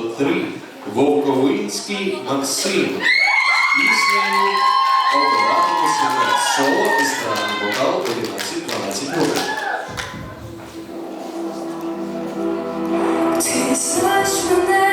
Три. Вовковинський Максим. З піснею себе» соло естрадний вокал 11-12 років. Ти знаєш мене.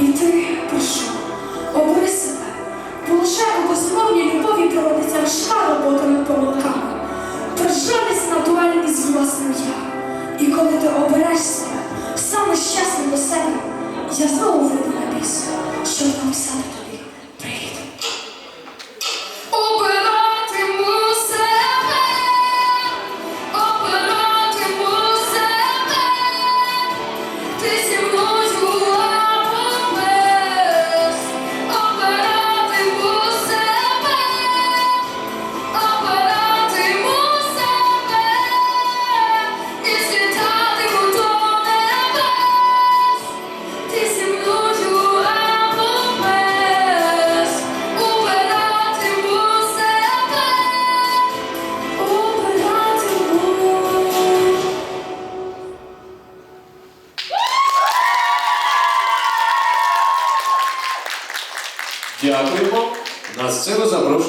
І ти, прошу, обери себе, полишай у безмовній любові проводиться лиша робота над помилками, прожалість на дуалі із власним я. І коли ти обереш себе, саме щасливо себе, я знову Дякуємо. На сцену запрошую.